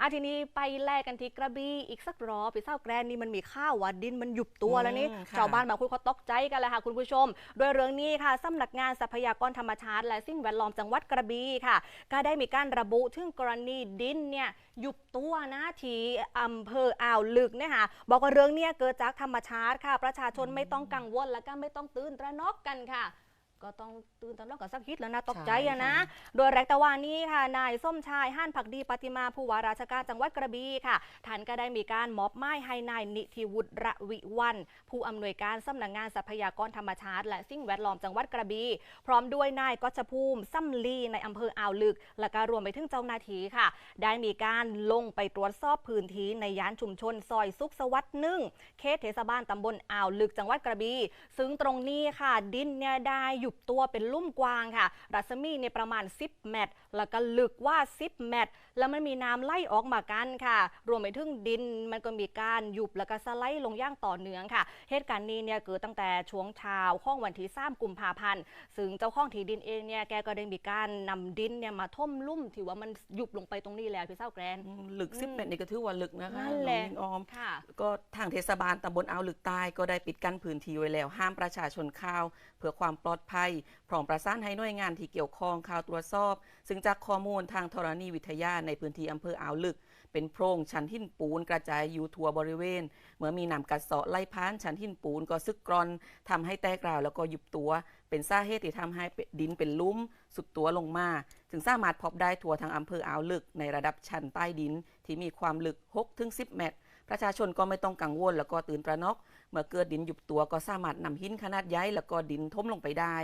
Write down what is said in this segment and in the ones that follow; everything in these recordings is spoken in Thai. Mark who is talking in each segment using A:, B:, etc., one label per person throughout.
A: อาทีนี้ไปแลกกันที่กระบี่อีกสักรอบพี่เศร้าแกรนนี่มันมีข้าวว่าดินมันหยุบตัวแล้วนี่
B: อืมค่ะ
A: ชาวบ้านบางคนเขาตกใจกันเลยค่ะคุณผู้ชม โดยเรื่องนี้ค่ะสำนักงานทรัพยากรธรรมชาติ และสิ่งแวดล้อมจังหวัดกระบี่ค่ะ ก็ได้มีการระบุถึงกรณีดินเนี่ยหยุบตัวนะที่อำเภออ่าวลึกเนี่ยค่ะบอกว่าเรื่องเนี้ยเกิดจากธรรมชาติค่ะ ประชาชนไม่ต้องกังวลและก็ไม่ต้องตื่นตระหนกกันค่ะ ก็ต้องตื่นตระหนกกันสักนิดแล้วนะตกใจอะนะ โดยแรกตะวันนี้ค่ะ นายส้มชายห้านผักดีปฏิมาผู้ว่าราชการจังหวัดกระบี่ค่ะท่านก็ได้มีการมอบไม้ให้นายนิติวุฒิระวิวัน ผู้อำนวยการสำนักงานทรัพยากรธรรมชาติ และสิ่งแวดล้อมจังหวัดกระบี่พร้อมด้วยนายกชภูมิซัมลีในอำเภออ่าวลึก และก็รวมไปถึงเจ้าหน้าที่ค่ะ ได้มีการลงไปตรวจสอบพื้นที่ในย่านชุมชนซอยสุขสวัสดิ์หนึ่งเขตเทศบาลตำบลอ่าวลึกจังหวัดกระบี่ซึ่งตรงนี้ค่ะดินเนี่ยได้หยุบตัวเป็นลุ่มกว้างค่ะ รัศมีในยประมาณ 10 เมตร แล้วก็ลึกว่า 10 เมตร แล้วมันมีน้ำไหลออกมากันค่ะ รวมไปถึงดินมันก็มีการหยุบแล้วก็สไลด์ลงอย่างต่อเนื่องค่ะ เหตุการณ์นี้เนี่ยเกิดตั้งแต่ช่วงเช้าของวันที่3กุมภาพันธ์ ซึ่งเจ้าของที่ดินเองเนี่ยแกก็ได้มีการนำดินเนี่ยมาท่มลุ่มที่ว่ามันหยุบลงไปตรงนี้แล้วพี่เศร้าแกรน
B: อืมลึกสิบเมตรนี่ก็ถือว่าลึกนะคะ
A: นั่นแหละ
B: องยิงออม
A: ค่ะ
B: ก็ทางเทศบาลตำบลอ่าวลึกใต้ก็ได้ปิดกั้นพื้นที่ไว้แล้วห้ามประชาชนเข้าวเพื่อความปลอดภัยพร้อมประสานให้หน่วยงานที่เกี่ยวข้องเข้าวตรวจสอบ ซึ่งจากข้อมูลทางธรณีวิทยาในพื้นที่อำเภออ่าวลึก เป็นโพรงชั้นหินปูนกระจายอยู่ทั่วบริเวณ เมื่อมีน้ำกัดเซาะไล่พานชั้นหินปูนก็ซึกกรอนทำให้แตกราวแล้วก็ยุบตัว เป็นสาเหตุที่ทำให้ดินเป็นลุ่มสุดตัวลงมาถึงสามารถพบได้ทั่วทางอำเภออ่าวลึกในระดับชั้นใต้ดินที่มีความลึก 6-10 เมตร ประชาชนก็ไม่ต้องกังวลแล้วก็ตื่นตระหนก เมื่อเกิดดินหยุบตัวก็สามารถนำหินขนาดใหญ่แล้วก็ดินทมลงไปได้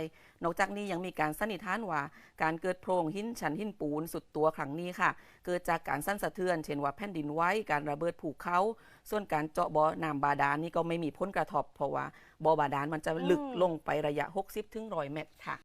B: นอกจากนี้ยังมีการสันนิษฐานว่า การเกิดโพรงหินชั้นหินปูนสุดตัวครั้งนี้ค่ะ เกิดจากการสั่นสะเทือน เช่นว่าแผ่นดินไหวการระเบิดภูเขา ส่วนการเจาะบ่อน้ำบาดาลนี่ก็ไม่มีผลกระทบเพราะว่าบ่อบาดาลมันจะลึก
A: อืม
B: ลงไประยะ 60-100 เมตรค่ะ